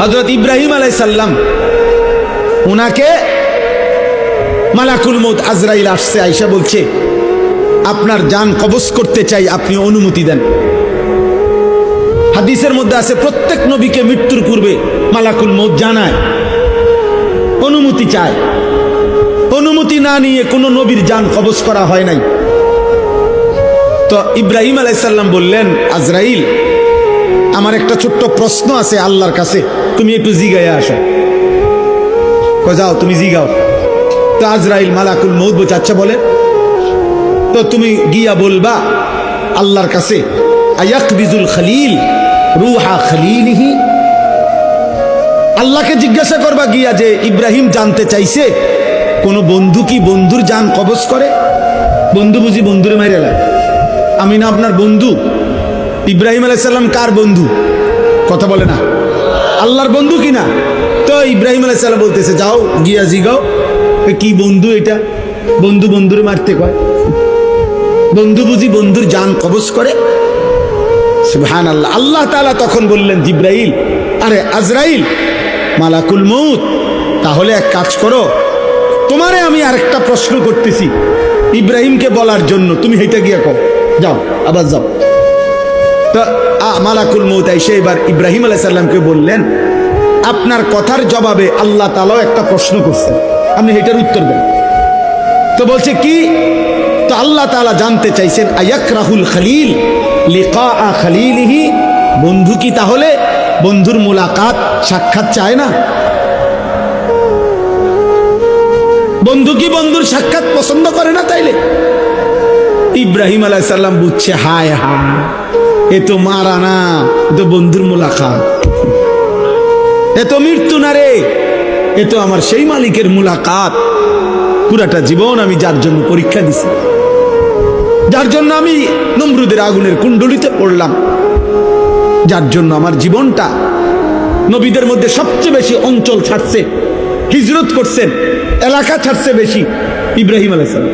হজরত ইব্রাহিম আলাইসাল্লাম ওনাকে মালাকুল মৌত আজরাইল আসছে আইসা বলছে, আপনার যান কবজ করতে চাই, আপনি অনুমতি দেন। হাদিসের মধ্যে আছে, প্রত্যেক নবীকে মৃত্যুর পূর্বে মালাকুল মৌত জানায়, অনুমতি চায়। অনুমতি না নিয়ে কোনো নবীর যান কবজ করা হয় নাই। তো ইব্রাহিম আলাইসাল্লাম বললেন, আজরাইল, আমার একটা ছোট্ট প্রশ্ন আছে আল্লাহর কাছে। তুমি একটু জিগাইয়া আসো। যাও, তুমি জিগাও। তো আজরাইল মালাকুল বলছে আচ্ছা বলে, তো তুমি গিয়া বলবা, আল্লাহর কাছে আয়াক বিজুল খালিল, রুহা খালিলিহি। আল্লাহকে জিজ্ঞাসা করবা গিয়া যে, ইব্রাহিম জানতে চাইছে, কোন বন্ধু কি বন্ধুর যান কবজ করে? বন্ধু বুঝি বন্ধুরে মাইরে লাগে আমি না আপনার বন্ধু। ইব্রাহিম আলাইসাল্লাম কার বন্ধু? কথা বলে না। আল্লাহর বন্ধু কিনা? তো ইব্রাহিম আলাইসাল্লাম বলতেছে, যাও, গিয়া জিগাও। কি বন্ধু এটা? বন্ধু বন্ধুরে মারতে কয়। বন্ধু বুঝি বন্ধুর যান কবজ করে? সুবহান আল্লাহ আল্লাহ তাআলা তখন বললেন, জিব্রাইল, আরে আজরাইল, মালাকুল মৌত তাহলে এক কাজ করো। তোমারে আমি আরেকটা প্রশ্ন করতেছি। ইব্রাহিমকে বলার জন্য, তুমি হেঁটে গিয়ে কও। যাও, আবার যাও। তো আ, মালাকুল মৌত এসে এবার ইব্রাহিম আলাইসাল্লামকে বললেন আপনার কথার জবাবে আল্লাহ তালাও একটা প্রশ্ন করছেন আপনি এটার উত্তর দেন। তো বলছে কি? তো আল্লাহ তালা জানতে চাইছেন আয়াক রাহুল খালিল লিকা খালিলিহি? বন্ধু কি তাহলে? বন্ধুর মোলাকাত সাক্ষাৎ চায় না? বন্ধু কি বন্ধুর সাক্ষাৎ পছন্দ করে না তাইলে? ইব্রাহিম আলাইসাল্লাম বুঝছে হায় হায়। এ তো মারা না, এ তো বন্ধুর মোলাকাত। এ তো মৃত্যু না রে, এ তো আমার সেই মালিকের মুলাকাত। পুরাটা জীবন আমি যার জন্য পরীক্ষা দিছি। যার জন্য আমি নমরুদের আগুনের কুণ্ডলিতে পড়লাম। যার জন্য আমার জীবনটা নবীদের মধ্যে সবচেয়ে বেশি অঞ্চল ছাড়ছে, হিজরত করছেন, এলাকা ছাড়ছে বেশি, ইব্রাহিম আলাইসালাম